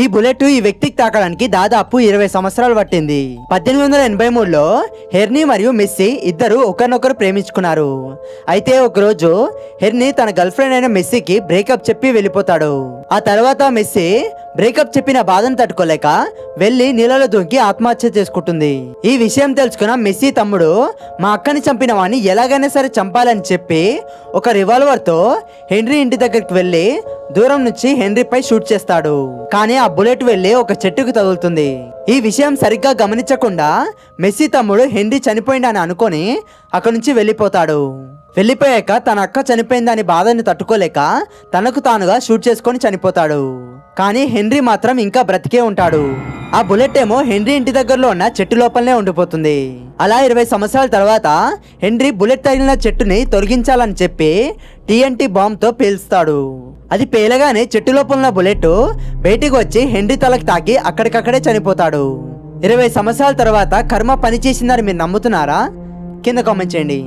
ఈ బుల్లెట్ ఈ వ్యక్తికి తాకడానికి దాదాపు ఇరవై సంవత్సరాలు పట్టింది. పద్దెనిమిది వందల ఎనభై మూడులో హెర్నీ మరియు మెస్సీ ఇద్దరు ఒకరినొకరు ప్రేమించుకున్నారు. అయితే ఒకరోజు హెర్నీ తన గర్ల్ ఫ్రెండ్ అయిన మెస్సీకి బ్రేకప్ చెప్పి వెళ్ళిపోతాడు. ఆ తర్వాత మెస్సీ బ్రేకప్ చెప్పిన బాధను తట్టుకోలేక వెళ్ళి నీళ్ళలో దూకి ఆత్మహత్య చేసుకుంటుంది. ఈ విషయం తెలుసుకున్న మెస్సీ తమ్ముడు మా అక్కని చంపిన వాడిని ఎలాగైనా సరే చంపాలని చెప్పి ఒక రివాల్వర్తో హెన్రీ ఇంటి దగ్గరికి వెళ్ళి దూరం నుంచి హెన్రీపై షూట్ చేస్తాడు. కానీ ఆ బుల్లెట్ వెళ్ళి ఒక చెట్టుకు తగులుతుంది. ఈ విషయం సరిగ్గా గమనించకుండా మెస్సీ తమ్ముడు హెన్రీ చనిపోయిందని అనుకొని అక్కడి నుంచి వెళ్ళిపోతాడు. వెళ్ళిపోయాక తన అక్క చనిపోయిందని బాధని తట్టుకోలేక తనకు తానుగా షూట్ చేసుకొని చనిపోతాడు. కానీ హెన్రీ మాత్రం ఇంకా బ్రతికే ఉంటాడు. ఆ బుల్లెట్ ఏమో హెన్రీ ఇంటి దగ్గరలో ఉన్న చెట్టు లోపలనే ఉండిపోతుంది. అలా ఇరవై సంవత్సరాల తర్వాత హెన్రీ బుల్లెట్ తగిలిన చెట్టుని తొలగించాలని చెప్పి టీఎన్టీ బాంబ్తో పేల్స్తాడు. అది పేలగానే చెట్టు లోపల ఉన్న బుల్లెట్ బయటికి వచ్చి హెన్రీ తలకు తాకి అక్కడికక్కడే చనిపోతాడు. ఇరవై సంవత్సరాల తర్వాత కర్మ పనిచేసిందని మీరు నమ్ముతున్నారా? కింద కామెంట్ చేయండి.